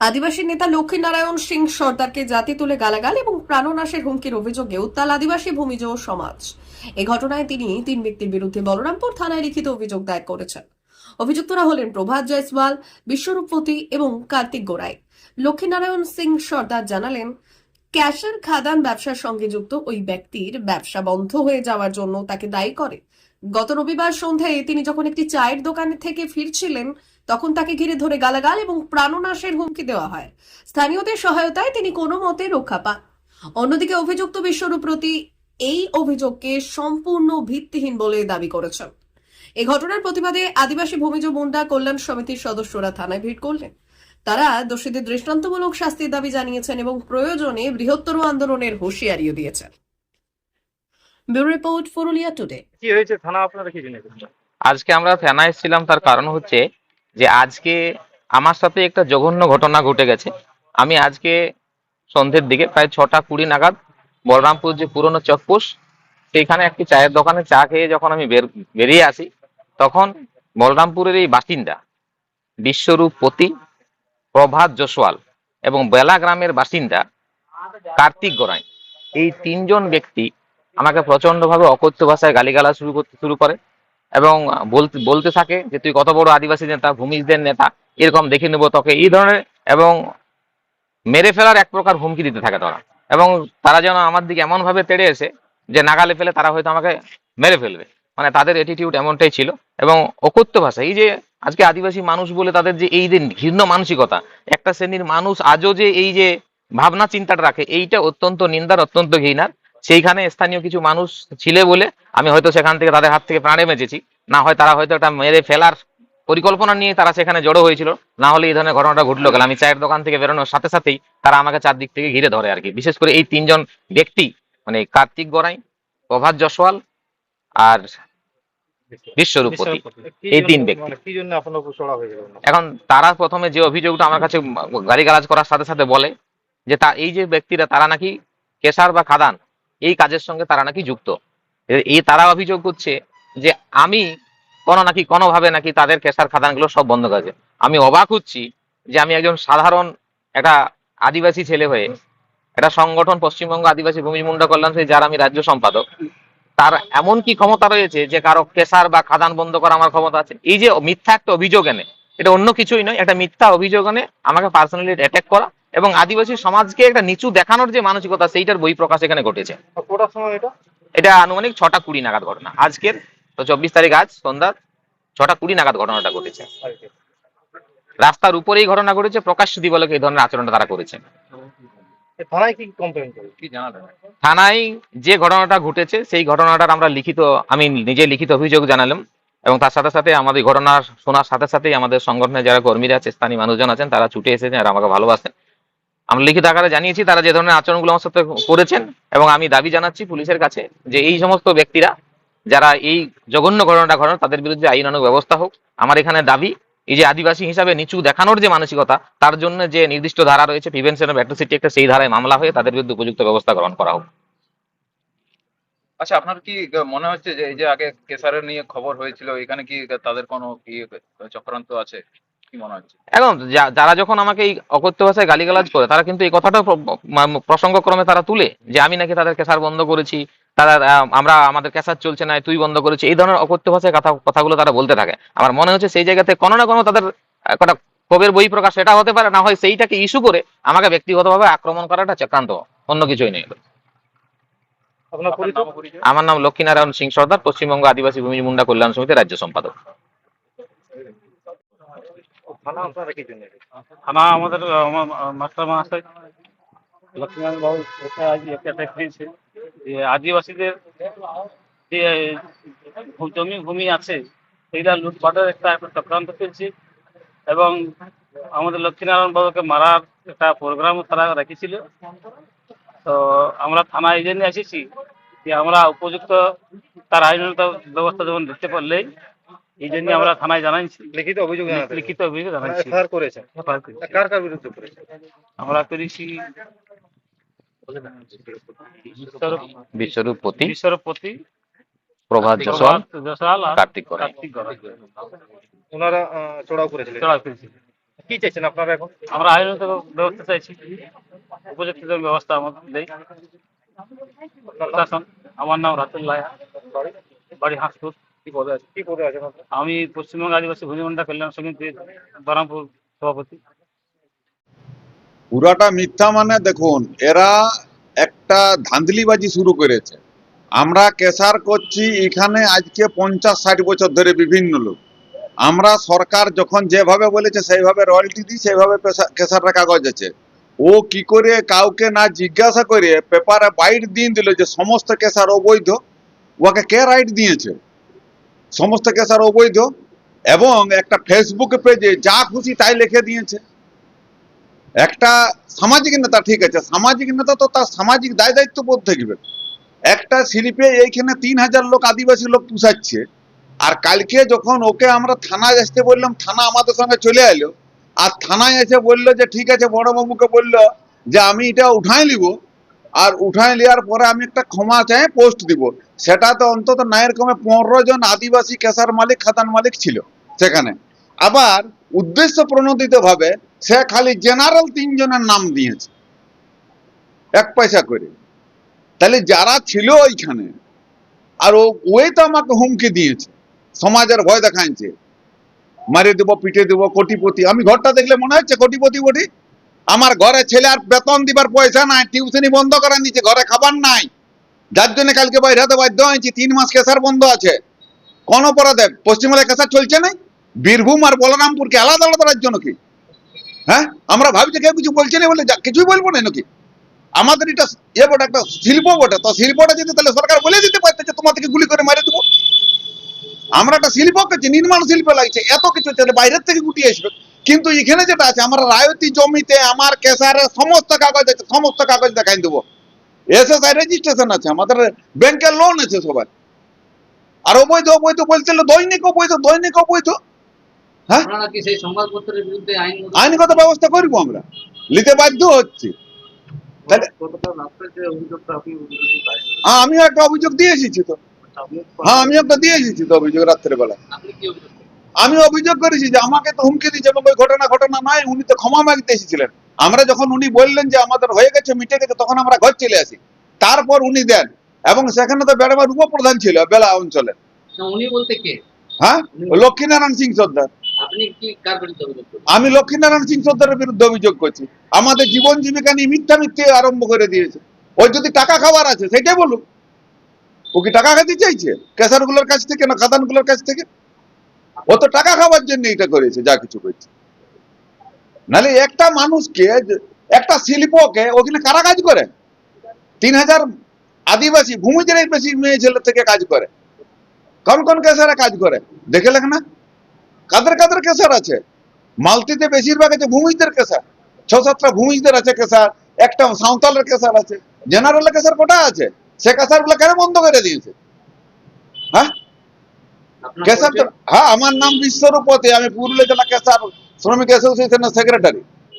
আদিবাসী নেতা লক্ষ্মীনারায়ণ সিং সর্দারকে জাতি তুলে গালাগাল এবং প্রাণনাশের হুমকির অভিযোগে উত্তাল আদিবাসী ভূমিজ সমাজ। এই ঘটনায় তিনি তিন ব্যক্তির বিরুদ্ধে বলরামপুর থানায় লিখিত অভিযোগ দায়ের করেছেন। অভিযুক্তরা হলেন প্রভাত জয়সওয়াল বিশ্বরূপপতি এবং কার্তিক গোড়াই। লক্ষ্মীনারায়ণ সিং সর্দার জানালেন, ক্যাশের খাদান ব্যবসার সঙ্গে যুক্ত ওই ব্যক্তির ব্যবসা বন্ধ হয়ে যাওয়ার জন্য তাকে দায়ী করে। গত রবিবার সন্ধ্যায় তিনি যখন একটি চায়ের দোকান থেকে ফিরছিলেন তখন তাকে ঘিরে ধরে গালাগাল এবং প্রাণনাশের হুমকি দেওয়া হয়। স্থানীয়দের সহায়তায় তিনি কোনো মতে রক্ষা পান। অন্যদিকে অভিযুক্ত বিশ্বরূপ প্রতি এই অভিযোগকে সম্পূর্ণ ভিত্তিহীন বলে দাবি করেছেন। এই ঘটনার প্রতিবাদে আদিবাসী ভূমিজ মুন্ডা কল্যাণ সমিতির সদস্যরা থানায় ভিড় করলেন। তারা দোষীদের দৃষ্টান্তমূলক শাস্তির দাবি জানিয়েছেন এবং প্রয়োজনে বৃহত্তর আন্দোলনের হুঁশিয়ারিও দিয়েছেন। Bureau report Purulia today. কি হয়েছে থানা? আপনারা কি জেনেছেন? আজকে আমরা থানায় এসেছিলাম তার কারণ হচ্ছে যে আজকে আমার সাথে একটা জঘন্য ঘটনা ঘটে গেছে। আমি আজকে সন্ধ্যের দিকে প্রায় ছটা কুড়ি নাগাদ বলরামপুর যে পুরনো চকপোষ সেইখানে একটি চায়ের দোকানে চা খেয়ে যখন আমি বের, বেরিয়ে আসি, তখন বলরামপুরের এই বাসিন্দা, বিশ্বরূপ পতি, প্রভাত জসওয়াল এবং বেলা গ্রামের বাসিন্দা কার্তিক গোড়াই এই তিনজন ব্যক্তি আমাকে প্রচন্ডভাবে অকথ্য ভাষায় গালিগালা শুরু করতে শুরু করে। এবং বলতে থাকে যে তুই কত বড় আদিবাসী নেতা ভূমিজদের নেতা, এরকম দেখে নেব তোকে, এই ধরনের এবং মেরে ফেলার এক প্রকার হুমকি দিতে থাকে তারা। এবং তারা যেন আমার দিকে এমন ভাবে তেড়ে এসে যে নাগালে ফেলে তারা হয়তো আমাকে মেরে ফেলবে। মানে তাদের অ্যাটিটিউড এমনটাই ছিল। এবং অকথ্য ভাষা, এই যে আজকে আদিবাসী মানুষ বলে তাদের যে এই যে ঘৃণ্য মানসিকতা, একটা শ্রেণির মানুষ আজও যে এই যে ভাবনা চিন্তাটা রাখে, এইটা অত্যন্ত নিন্দার, অত্যন্ত ঘৃণার। সেইখানে স্থানীয় কিছু মানুষ ছিলে বলে আমি হয়তো সেখান থেকে তাদের হাত থেকে প্রাণে বেঁচেছি না হয় তারা হয়তো একটা মেরে ফেলার পরিকল্পনা নিয়ে তারা সেখানে জড়ো হয়েছিল। না হলে এই ধরনের ঘটনাটা ঘটলো গেল আমি চায়ের দোকান থেকে বেরোনোর সাথে সাথেই তারা আমাকে চারদিক থেকে ঘিরে ধরে আর কি বিশেষ করে এই তিনজন ব্যক্তি মানে কার্তিক গড়াই প্রভাত জসওয়াল আর বিশ্বরূপপতি কি এই তিন ব্যক্তি। এখন তারা প্রথমে যে অভিযোগটা আমার কাছে গালিগালাজ করার সাথে সাথে বলে যে তা এই যে ব্যক্তিরা তারা নাকি কেশার বা খাদান। এই কাজের সঙ্গে তারা নাকি যুক্ত। এই তারা অভিযোগ করছে যে আমি কোনো নাকি কোনোভাবে নাকি তাদের কেশার খাদানগুলো সব বন্ধ করেছে আমি অবাক হচ্ছি যে আমি একজন সাধারণ একটা আদিবাসী ছেলে হয়ে একটা সংগঠন পশ্চিমবঙ্গ আদিবাসী ভূমি মুন্ডা কল্যাণ সমিতি, যার আমি রাজ্য সম্পাদক তার এমন কি ক্ষমতা রয়েছে যে কারও কেশার বা খাদান বন্ধ করা আমার ক্ষমতা আছে? এই যে মিথ্যা একটা অভিযোগ এনে এটা অন্য কিছুই নয় একটা মিথ্যা অভিযোগ এনে আমাকে পার্সোনালি অ্যাটাক করা এবং আদিবাসী সমাজকে একটা নিচু দেখানোর যে মানসিকতা সেইটার বই প্রকাশ এখানে ঘটেছে। এটা? এটা আনুমানিক ছটা কুড়ি নাগাদ ঘটনা। আজকের তো চব্বিশ তারিখ আজ সন্ধ্যা ছটা কুড়ি নাগাদ ঘটনাটা ঘটেছে। রাস্তার উপরেই ঘটনা ঘটেছে প্রকাশ্য দিবলকে এই ধরনের আচরণটা তারা করেছে। থানায় কি কমপ্লেন করে কি জানালেন থানায় যে ঘটনাটা ঘটেছে সেই ঘটনাটার আমরা লিখিত আমি নিজে লিখিত অভিযোগ জানালাম। এবং তার সাথে সাথে আমাদের ঘটনা শোনার সাথে সাথেই আমাদের সংগঠনের যারা কর্মীরা আছে স্থানীয় মানুষজন আছেন তারা ছুটে এসেছেন আর আমাকে ভালোবাসেন। আমরা লিখিত আকারে জানিয়েছি, তারা যে ধরনের আচরণগুলো আমার সাথে করেছেন এবং আমি দাবি জানাচ্ছি পুলিশের কাছে যে এই সমস্ত ব্যক্তিরা যারা এই জঘন্য ঘটনাটা ঘটান, তাদের বিরুদ্ধে আইনানুগ ব্যবস্থা হোক। আমার এখানে দাবি, এই যে আদিবাসী হিসাবে নিচু দেখানোর যে মানসিকতা, তার জন্য যে নির্দিষ্ট ধারা রয়েছে প্রিভেনশন অফ অ্যাট্রোসিটি একটা, সেই ধারায় মামলা হয়ে তাদের বিরুদ্ধে উপযুক্ত ব্যবস্থা গ্রহণ করা হোক। আচ্ছা আপনার কি মনে হচ্ছে যে এই যে আগে কেসারের নিয়ে খবর হয়েছিল, এখানে কি তাদের কোনো কি চক্রান্ত আছে? কি মনে হচ্ছে এখন যারা যখন আমাকে এই অকথ্য ভাষায় গালিগালাজ করে তারা কিন্তু এই কথাটা প্রসঙ্গক্রমে তারা তুলে যে আমি নাকি তাদের কেসার বন্ধ করেছি তারা আমরা আমাদের কেসার চলছে না তুই বন্ধ করেছি এই ধরনের অকথ্য ভাষায় কথা কথাগুলো তারা বলতে থাকে। আমার মনে হচ্ছে সেই জায়গাতে কোনো না কোনো তাদের আহ, কটা ক্ষোভের বই প্রকাশ সেটা হতে পারে না হয় সেইটাকে ইস্যু করে আমাকে ব্যক্তিগতভাবে আক্রমণ করাটা চক্রান্ত অন্য কিছুই নেই? আমার নাম লক্ষ্মীনারায়ণ সিং সর্দার পশ্চিমবঙ্গ আদিবাসী ভূমি মুন্ডা কল্যাণ সমিতির রাজ্য সম্পাদক। থানা থানা আমাদের মাস্টার মহাশয় লক্ষ্মীনারায়ণ বাবু একটা দেখিয়েছে যে আদিবাসীদের যে জমি ভূমি আছে, সেইটা লুটপাটের একটা চক্রান্ত চলছে। এবং আমাদের লক্ষ্মীনারায়ণ বাবুকে মারার একটা প্রোগ্রামও তারা রেখেছিল। তো আমরা থানায় এই জন্য এসেছি যে আমরা উপযুক্ত তার আইনত ব্যবস্থা যেমন দিতে পারলেই এই জন্য আমরা থানায় জানাইছি। লিখিত অভিযোগ জানাতে লিখিত অভিযোগ জানাইছি। এফআইআর করেছেন। এফআইআর করেছি। কার কার বিরুদ্ধে করেছেন? আমরা করেছি বিশ্বরূপ বিশ্বরূপ পতি প্রভাত জসওয়াল জসওয়াল আর কার্তিক কার্তিক ওনারা চড়াও করেছিলেন। চড়াই করেছি। কি চাইছেন আপনারা এখন? আমরা আইনত ব্যবস্থা চাইছি। উপযুক্ত ব্যবস্থা আমাদের প্রশাসন আমার নাম রাতুল লায়া বাড়ি হাঁসপুর। কি পদে আছে? কি পদে আছেন আপনারা আমি পশ্চিমবঙ্গ আদিবাসী ভূমিমন্ডা কল্যাণ সমিতির বহরমপুর সভাপতি। পুরাটা মিথ্যা মানে দেখুন এরা একটা ধাঁধলিবাজি শুরু করেছে। আমরা কেসার করছি এখানে আজকে পঞ্চাশ ষাট বছর ধরে বিভিন্ন লোক। আমরা সরকার যখন যেভাবে বলেছে সেইভাবে রয়্যালটি দিই সেইভাবে কেসারটা কাগজ আছে। ও কি করে কাউকে না জিজ্ঞাসা করে পেপারে বাইট দিয়ে দিল যে সমস্ত কেসার অবৈধ ওকে কে রাইট দিয়েছে? সমস্ত কেসার অবৈধ, এবং একটা ফেসবুক পেজে যা খুশি তাই লিখে দিয়েছে। একটা সামাজিক নেতা ঠিক আছে, সামাজিক নেতা তো তার সামাজিক দায় দায়িত্ব বোধ থাকবে একটা শিল্পে এইখানে তিন হাজার লোক, আদিবাসী লোক পুষাচ্ছে। আর কালকে যখন ওকে আমরা থানায় আসতে বললাম, থানা আমাদের সঙ্গে চলে এলো, আর থানায় এসে বলল যে, ঠিক আছে, বড়বাবুকে বলল যে, আমি এটা উঠাই নিব। আর উঠাই নেওয়ার পরে আমি একটা ক্ষমা চাই, পোস্ট দিব। সেটা তো অন্তত নায়ের কমে পনেরো জন আদিবাসী কেসার মালিক, খাতান মালিক ছিল সেখানে। আবার উদ্দেশ্য প্রণোদিত ভাবে সে খালি জেনারেল তিনজনের নাম দিয়েছে, এক পয়সা করে। তাহলে যারা ছিল ওইখানে, আর ওই তো আমাকে হুমকি দিয়েছে, সমাজের ভয় দেখাইছে। মারি দেবো পিটে দেবো, কোটিপতি। আমি ঘরটা দেখলে মনে হচ্ছে কোটিপতি বটি? আমার ঘরে ছেলে আর বেতন দিবার পয়সা নাই, টিউশনি বন্ধ করে নিচ্ছে ঘরে খাবার নাই। যার জন্য কালকে বাইরে হতে বাধ্য হয়েছি, তিন মাস কেসার বন্ধ আছে। কোন অপরাধে পশ্চিমবঙ্গে কেসার চলছে নাই? বীরভূম আর বলরামপুরকে আলাদা আলাদা রাজ্য নাকি? হ্যাঁ? আমরা ভাবছি কেউ কিছু বলছে না বলে কিছুই বলব না নাকি? আমাদের এটা এ বটে, একটা শিল্প বটে। তো শিল্পটা যদি তাহলে সরকার বলে দিতে পারতে যে তোমাদেরকে গুলি করে মারে দেবো। আমরা একটা শিল্প করছি, নির্মাণ শিল্প লাগছে। এত কিছু বাইরের থেকে গুটিয়ে আসবে। কিন্তু এখানে যেটা আছে আমার রায়তি জমিতে আমার কেসারের সমস্ত কাগজ আছে সমস্ত কাগজ দেখাই দেবো। এসএসআই রেজিস্ট্রেশন আছে আমাদের ব্যাংকের লোন আছে সবার। আর অবৈধ অবৈধ বলতে হলে দৈনিক অবৈধ দৈনিক অবৈধ। হ্যাঁ? আইনগত ব্যবস্থা করব আমরা। নিতে বাধ্য হচ্ছে। হ্যাঁ আমিও একটা অভিযোগ দিয়ে এসেছি তো। হ্যাঁ আমি একটা দিয়ে এসেছি তো অভিযোগ রাত্রেবেলা। আমি অভিযোগ করেছি যে আমাকে তো হুমকি দিচ্ছে এবং ওই ঘটনা ঘটনা নয় উনি তো ক্ষমা মাগতে এসেছিলেন। আমরা যখন উনি বললেন যে আমাদের হয়ে গেছে মিটে গেছে তখন আমরা ঘর চলে আসি। তারপর উনি দেন। এবং সেখানে তো বেড়াবার উপপ্রধান ছিল বেলা অঞ্চলে উনি বলতে কে? হ্যাঁ? লক্ষ্মীনারায়ণ সিং সর্দার। আমি লক্ষ্মীনারায়ণ সিং সর্দারের বিরুদ্ধে অভিযোগ করছি। আমাদের জীবন জীবিকা নিয়ে মিথ্যা মিথ্যে আরম্ভ করে দিয়েছে। ওই যদি টাকা খাবার আছে সেটাই বলুন ও কি টাকা খেতে চাইছে? কেসারগুলোর কাছ থেকে না খাদানগুলোর কাছ থেকে? ও তো টাকা খাওয়ার জন্য এটা করেছে, যা কিছু করছে। নালে একটা মানুষকে, একটা শিল্পকে ওখানে কারা কাজ করে? তিন হাজার আদিবাসী ভূমিজের বেশি মেয়ে ছেলে থেকে কাজ করে। কোন কোন কেসারে কাজ করে। দেখে লেখ না? কাদের কাদের কেসার আছে? মালতিতে বেশিরভাগ আছে ভূমিজদের কেসার ছ সাতটা ভূমিজদের আছে কেসার একটা সাঁওতালের কেসার আছে। জেনারেলের কেসার কোটা আছে? সে কেসারগুলো কেন বন্ধ করে দিয়েছে? হ্যাঁ? পরিচয়- হ্যাঁ আমার নাম বিশ্বরূপতি আমি পুরুলিয়া জেলা কেশব শ্রমিক অ্যাসোসিয়েশনের সেক্রেটারি।